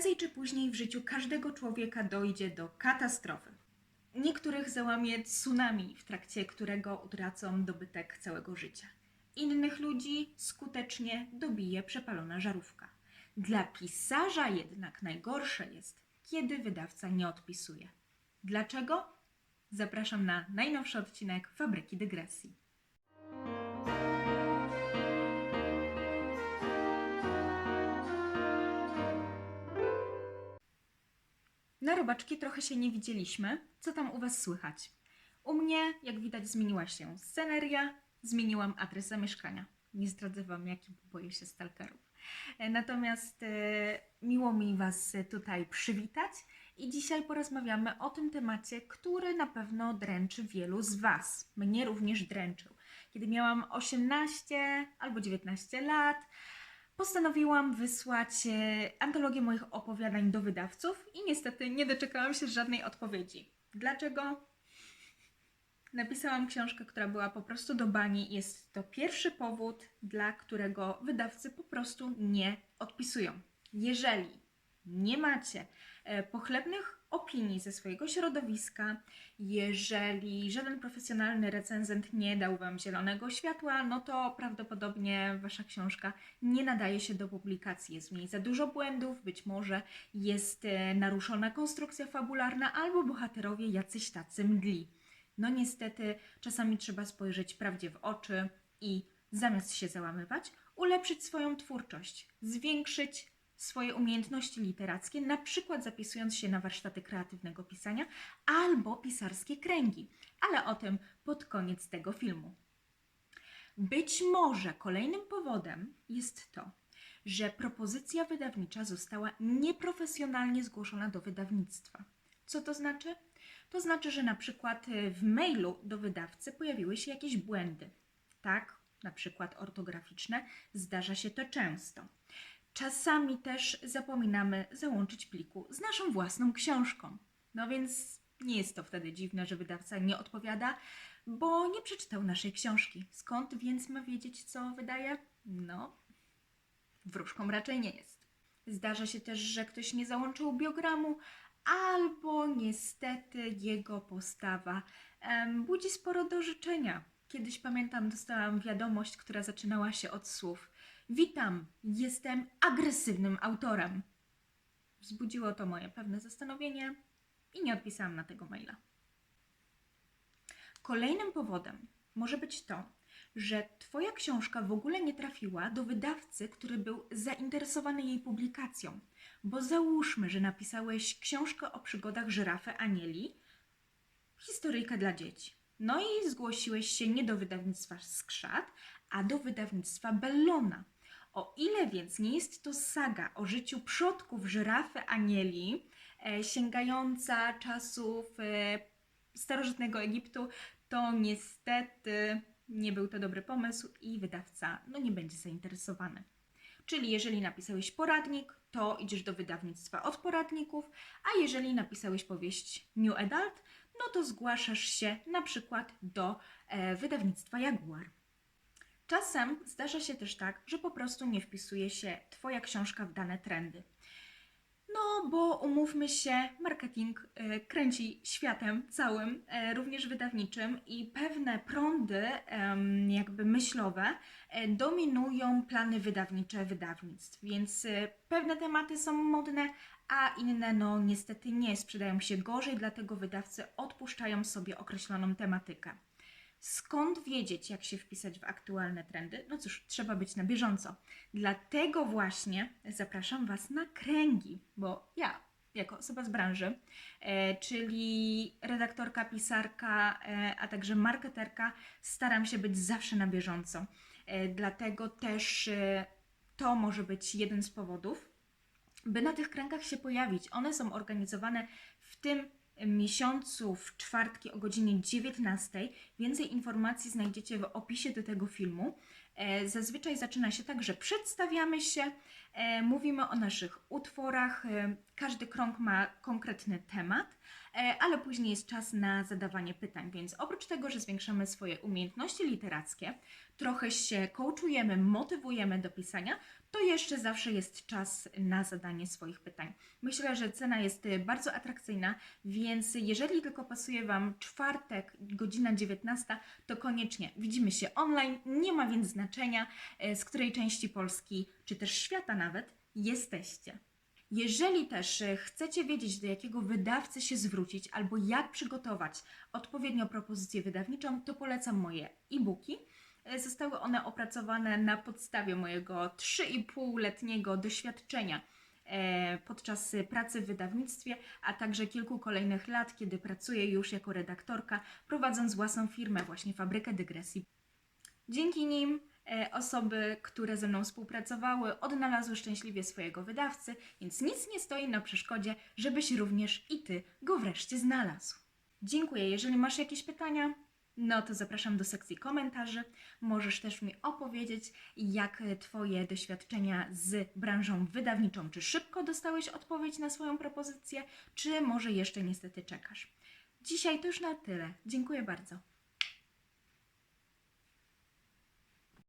Prędzej czy później w życiu każdego człowieka dojdzie do katastrofy. Niektórych załamie tsunami, w trakcie którego utracą dobytek całego życia. Innych ludzi skutecznie dobije przepalona żarówka. Dla pisarza jednak najgorsze jest, kiedy wydawca nie odpisuje. Dlaczego? Zapraszam na najnowszy odcinek Fabryki Dygresji. Na robaczki trochę się nie widzieliśmy. Co tam u Was słychać? U mnie, jak widać, zmieniła się sceneria, zmieniłam adres zamieszkania. Nie zdradzę Wam, jaki, bo boję się stalkerów. E, Natomiast e, miło mi Was tutaj przywitać i dzisiaj porozmawiamy o tym temacie, który na pewno dręczy wielu z Was. Mnie również dręczył. Kiedy miałam 18 albo 19 lat, postanowiłam wysłać e, antologię moich opowiadań do wydawców i niestety nie doczekałam się żadnej odpowiedzi. Dlaczego? Napisałam książkę, która była po prostu do bani. Jest to pierwszy powód, dla którego wydawcy po prostu nie odpisują. Jeżeli nie macie e, pochlebnych opinii ze swojego środowiska, jeżeli żaden profesjonalny recenzent nie dał Wam zielonego światła, no to prawdopodobnie Wasza książka nie nadaje się do publikacji. Jest w niej za dużo błędów, być może jest e, naruszona konstrukcja fabularna albo bohaterowie jacyś tacy mdli. No niestety, czasami trzeba spojrzeć prawdzie w oczy i zamiast się załamywać, ulepszyć swoją twórczość, zwiększyć swoje umiejętności literackie, na przykład zapisując się na warsztaty kreatywnego pisania albo pisarskie kręgi, ale o tym pod koniec tego filmu. Być może kolejnym powodem jest to, że propozycja wydawnicza została nieprofesjonalnie zgłoszona do wydawnictwa. Co to znaczy? To znaczy, że na przykład y, w mailu do wydawcy pojawiły się jakieś błędy. Tak, na przykład ortograficzne, zdarza się to często. Czasami też zapominamy załączyć pliku z naszą własną książką. No więc nie jest to wtedy dziwne, że wydawca nie odpowiada, bo nie przeczytał naszej książki. Skąd więc ma wiedzieć, co wydaje? No, wróżką raczej nie jest. Zdarza się też, że ktoś nie załączył biogramu, albo niestety jego postawa em, budzi sporo do życzenia. Kiedyś pamiętam, dostałam wiadomość, która zaczynała się od słów: Witam, jestem agresywnym autorem. Wzbudziło to moje pewne zastanowienie i nie odpisałam na tego maila. Kolejnym powodem może być to, że Twoja książka w ogóle nie trafiła do wydawcy, który był zainteresowany jej publikacją. Bo załóżmy, że napisałeś książkę o przygodach żyrafy Anieli, historyjkę dla dzieci. No i zgłosiłeś się nie do wydawnictwa Skrzat, a do wydawnictwa Bellona. O ile więc nie jest to saga o życiu przodków żyrafy Anieli, e, sięgająca czasów e, starożytnego Egiptu, to niestety nie był to dobry pomysł i wydawca no, nie będzie zainteresowany. Czyli jeżeli napisałeś poradnik, to idziesz do wydawnictwa od poradników, a jeżeli napisałeś powieść New Adult, no to zgłaszasz się na przykład do e, wydawnictwa Jaguar. Czasem zdarza się też tak, że po prostu nie wpisuje się Twoja książka w dane trendy. No, bo umówmy się, marketing e, kręci światem całym, e, również wydawniczym, i pewne prądy, jakby myślowe, e, dominują plany wydawnicze wydawnictw. Więc pewne tematy są modne, a inne, no niestety nie sprzedają się gorzej, dlatego wydawcy odpuszczają sobie określoną tematykę. Skąd wiedzieć, jak się wpisać w aktualne trendy? No cóż, trzeba być na bieżąco. Dlatego właśnie zapraszam Was na kręgi, bo ja, jako osoba z branży, e, czyli redaktorka, pisarka, e, a także marketerka, staram się być zawsze na bieżąco. E, dlatego też e, to może być jeden z powodów, by na tych kręgach się pojawić. One są organizowane w tym miesiącu w czwartki o godzinie 19. Więcej informacji znajdziecie w opisie do tego filmu. E, Zazwyczaj zaczyna się tak, że przedstawiamy się, E, Mówimy o naszych utworach. e, Każdy krąg ma konkretny temat, ale później jest czas na zadawanie pytań. Więc oprócz tego, że zwiększamy swoje umiejętności literackie, trochę się coachujemy, motywujemy do pisania, to jeszcze zawsze jest czas na zadanie swoich pytań. Myślę, że cena jest e, bardzo atrakcyjna, więc jeżeli tylko pasuje Wam czwartek, godzina 19, to koniecznie widzimy się online. Nie ma więc znaczenia, e, z której części Polski, czy też świata nawet, jesteście. Jeżeli też e, chcecie wiedzieć, do jakiego wydawcy się zwrócić albo jak przygotować odpowiednią propozycję wydawniczą, to polecam moje e-booki. E, Zostały one opracowane na podstawie mojego 3,5-letniego doświadczenia e, podczas pracy w wydawnictwie, a także kilku kolejnych lat, kiedy pracuję już jako redaktorka, prowadząc własną firmę, właśnie Fabrykę Dygresji. Dzięki nim osoby, które ze mną współpracowały, odnalazły szczęśliwie swojego wydawcy, więc nic nie stoi na przeszkodzie, żebyś również i ty go wreszcie znalazł. Dziękuję. Jeżeli masz jakieś pytania, no to zapraszam do sekcji komentarzy. Możesz też mi opowiedzieć, jak e, Twoje doświadczenia z branżą wydawniczą, czy szybko dostałeś odpowiedź na swoją propozycję, czy może jeszcze niestety czekasz. Dzisiaj to już na tyle. Dziękuję bardzo.